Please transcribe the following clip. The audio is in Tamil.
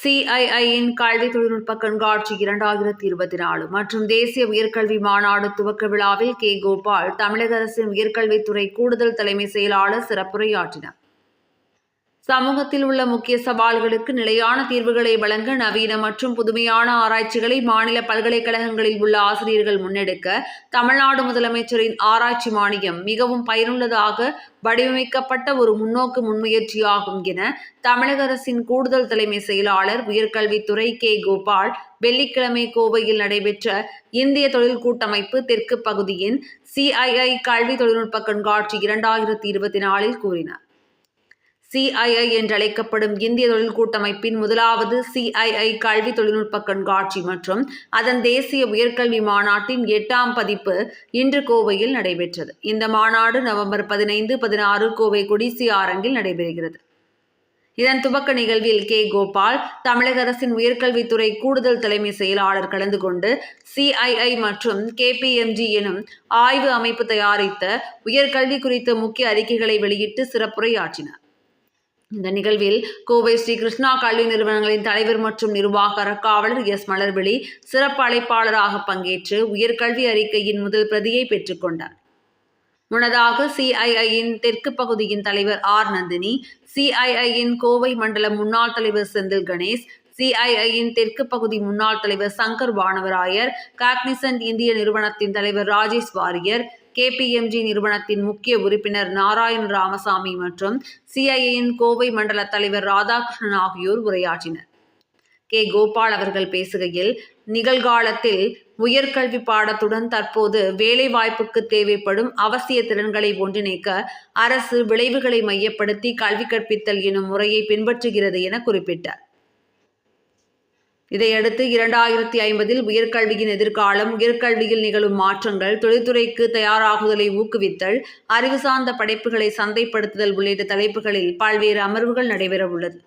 சிஐஐயின் கல்வி தொழில்நுட்ப கண்காட்சி இரண்டாயிரத்தி இருபத்தி நாலு மற்றும் தேசிய உயர்கல்வி மாநாடு துவக்க விழாவில் கே. கோபால் தமிழக அரசின் உயர்கல்வித்துறை கூடுதல் தலைமை செயலாளர் சிறப்புரையாற்றினார். சமூகத்தில் உள்ள முக்கிய சவால்களுக்கு நிலையான தீர்வுகளை வழங்க நவீன மற்றும் புதுமையான ஆராய்ச்சிகளை மாநில பல்கலைக்கழகங்களில் உள்ள ஆசிரியர்கள் முன்னெடுக்க தமிழ்நாடு முதலமைச்சரின் ஆராய்ச்சி மானியம் மிகவும் பயனுள்ளதாக வடிவமைக்கப்பட்ட ஒரு முன்னோக்கு முன்முயற்சியாகும் என தமிழக அரசின் கூடுதல் தலைமை செயலாளர் உயர்கல்வித்துறை கே. கோபால் வெள்ளிக்கிழமை கோவையில் நடைபெற்ற இந்திய தொழில் கூட்டமைப்பு தெற்கு பகுதியின் சிஐஐ கல்வி தொழில்நுட்ப கண்காட்சி இரண்டாயிரத்தி இருபத்தி நாலில் கூறினார். சிஐஐ என்றழைக்கப்படும் இந்திய தொழில் கூட்டமைப்பின் முதலாவது சிஐஐ கல்வி தொழில்நுட்ப கண்காட்சி மற்றும் அதன் தேசிய உயர்கல்வி மாநாட்டின் எட்டாம் பதிப்பு இன்று கோவையில் நடைபெற்றது. இந்த மாநாடு நவம்பர் பதினைந்து பதினாறு கோவை கொடிசி அரங்கில் நடைபெறுகிறது. இதன் துவக்க நிகழ்வில் கே. கோபால் தமிழக அரசின் உயர்கல்வித்துறை கூடுதல் தலைமை செயலாளர் கலந்து கொண்டு சிஐஐ மற்றும் கேபிஎம்ஜி எனும் ஆய்வு அமைப்பு தயாரித்த உயர்கல்வி குறித்த முக்கிய அறிக்கைகளை வெளியிட்டு சிறப்புரையாற்றினார். இந்த நிகழ்வில் கோவை ஸ்ரீ கிருஷ்ணா கல்வி நிறுவனங்களின் தலைவர் மற்றும் நிர்வாக அறக்காவலர் எஸ். மலர்விழி சிறப்பு அழைப்பாளராக பங்கேற்று உயர்கல்வி அறிக்கையின் முதல் பிரதியை பெற்றுக்கொண்டார் முன்னதாக சிஐஐயின் தெற்கு பகுதியின் தலைவர் ஆர். நந்தினி சிஐஐயின் கோவை மண்டல முன்னாள் தலைவர் செந்தில் கணேஷ் சிஐஐயின் தெற்கு பகுதி முன்னாள் தலைவர் சங்கர் வானவராயர் காக்னிசன்ட் இந்திய நிறுவனத்தின் தலைவர் ராஜேஷ் வாரியர் கேபிஎம்ஜி நிறுவனத்தின் முக்கிய உறுப்பினர் நாராயண் ராமசாமி மற்றும் சிஐஏயின் கோவை மண்டல தலைவர் ராதாகிருஷ்ணன் ஆகியோர் உரையாற்றினர். கே. கோபால் அவர்கள் பேசுகையில் நிகழ்காலத்தில் உயர்கல்வி பாடத்துடன் தற்போது வேலைவாய்ப்புக்கு தேவைப்படும் அவசிய திறன்களை ஒன்றிணைக்க அரசு விளைவுகளை மையப்படுத்தி கல்வி கற்பித்தல் எனும் முறையை பின்பற்றுகிறது என குறிப்பிட்டார். இதையடுத்து இரண்டாயிரத்தி ஐம்பதில் உயர்கல்வியின் எதிர்காலம் உயர்கல்வியில் நிகழும் மாற்றங்கள் தொழில்துறைக்கு தயாராகுதலை ஊக்குவித்தல் அறிவு சார்ந்த படைப்புகளை சந்தைப்படுத்துதல் உள்ளிட்ட தலைப்புகளில் பல்வேறு அமர்வுகள் நடைபெற உள்ளது